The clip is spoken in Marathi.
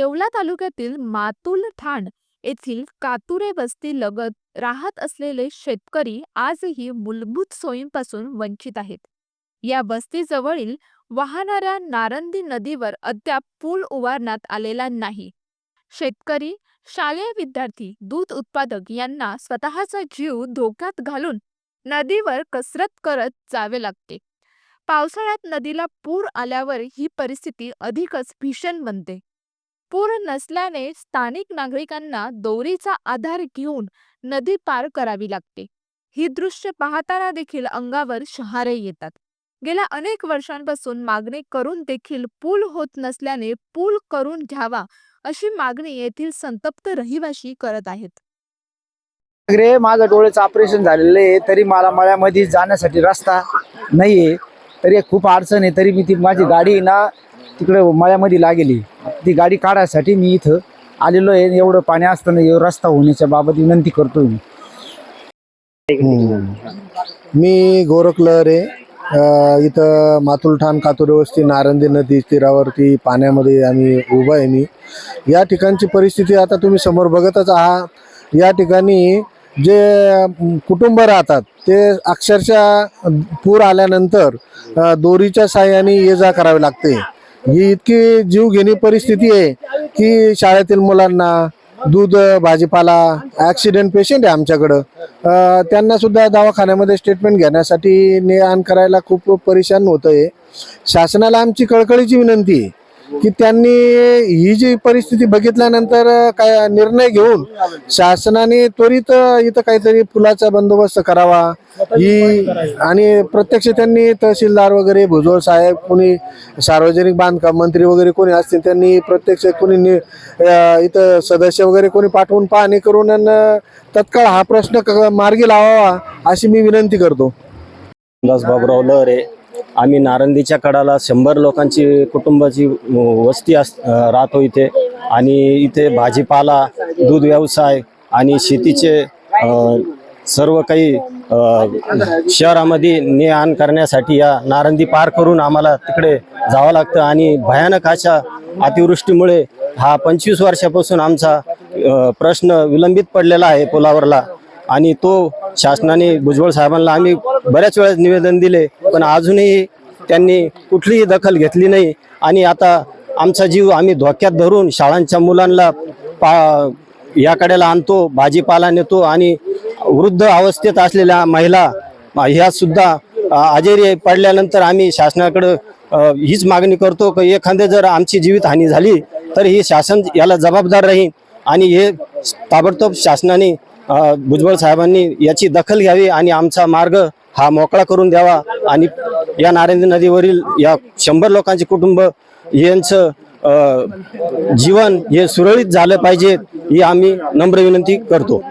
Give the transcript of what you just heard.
येवला तालुक्यातील मातुल ठाण येथील कातुरे वस्ती लगत राहत असलेले शेतकरी आजही मूलभूत सोयींपासून वंचित आहेत. या वस्तीजवळील वाहणाऱ्या नारंदी नदीवर अद्याप पूल उभारण्यात आलेला नाही. शेतकरी शालेय विद्यार्थी दूध उत्पादक यांना स्वतःचा जीव धोक्यात घालून नदीवर कसरत करत जावे लागते. पावसाळ्यात नदीला पूर आल्यावर ही परिस्थिती अधिकच भीषण बनते. पूर नसल्याने स्थानिक नागरिकांना दोरीचा आधार घेऊन नदी पार करावी लागते. ही दृश्य पाहताना देखील अंगावर शहारे येतात. गेल्या अनेक वर्षांपासून मागणी करून देखील पूल होत नसल्याने पूल करून घ्यावा अशी मागणी येथील संतप्त रहिवाशी करत आहेत. रे माझं डोळ्याचं ऑपरेशन झालेलं आहे तरी मला मळ्यामध्ये जाण्यासाठी रस्ता नाहीये. तरी खूप अडचण आहे तरी मी ती माझी गाडी ना तिकडे मळ्यामध्ये लागेली. ती गाडी काढायसाठी मी इथं आलेलो आहे. एवढं पाणी असताना एवढं रस्ता होण्याच्या बाबत विनंती करतो मी. मी गोरख लहरे इथं मातुलठाण कातुरवस्ती नारंदी नदी तीरावरती पाण्यामध्ये आम्ही उभा आहे मी. या ठिकाणची परिस्थिती आता तुम्ही समोर बघतच आहात. या ठिकाणी जे कुटुंब राहतात ते अक्षरशः पूर आल्यानंतर दोरीच्या साह्याने ये जा करावी लागते. ही इतकी जीवघेणी परिस्थिती आहे की शाळेतील मुलांना दूध भाजीपाला ॲक्सिडेंट पेशंट आहे आमच्याकडं. त्यांना सुद्धा दवाखान्यामध्ये स्टेटमेंट घेण्यासाठी ने आण करायला खूप परेशान होतं आहे शासनाला आमची कळकळीची विनंती आहे. की त्यांनी ही जी परिस्थिती बघितल्यानंतर काय निर्णय घेऊन शासनाने त्वरित इथं काहीतरी पुलाचा बंदोबस्त करावा. ही आणि प्रत्यक्ष त्यांनी तहसीलदार वगैरे भुजोळ साहेब कोणी सार्वजनिक बांधकाम मंत्री वगैरे कोणी असतील त्यांनी प्रत्यक्ष कोणी इथं सदस्य वगैरे कोणी पाठवून पाहणी करून तत्काळ हा प्रश्न मार्गी लावावा अशी मी विनंती करतो. दास लहरे. आम्ही नारंदीच्या कडाला शंभर लोकांची कुटुंबाची वस्ती अस राहतो इथे. आणि इथे भाजीपाला दूध व्यवसाय आणि शेतीचे सर्व काही शहरामध्ये ने आण करण्यासाठी या नारंदी पार करून आम्हाला तिकडे जावं लागतं. आणि भयानक अशा अतिवृष्टीमुळे हा पंचवीस वर्षापासून आमचा प्रश्न विलंबित पडलेला आहे पुलावरला. आणि तो शासनाने भुजबळ साहेबांना आम्ही बऱ्याच वेळेस निवेदन दिले पण अजूनही त्यांनी कुठलीही दखल घेतली नाही. आणि आता आमचा जीव आम्ही धोक्यात धरून शाळांच्या मुलांना पा याकडेला आणतो भाजीपाला नेतो आणि वृद्ध अवस्थेत असलेल्या महिला ह्या सुद्धा आजारी पडल्यानंतर आम्ही शासनाकडं हीच मागणी करतो की एखादे जर आमची जीवितहानी झाली तर ही शासन याला जबाबदार राहील. आणि हे ताबडतोब शासनाने भुजबळ साहेबांनी याची दखल घ्यावी आणि आमचा मार्ग हा मोकळा करून द्यावा. आणि या नारायणी नदीवरील या शंभर लोकांचे कुटुंब यांचं जीवन हे सुरळीत झालं पाहिजे ही आम्ही नम्र विनंती करतो.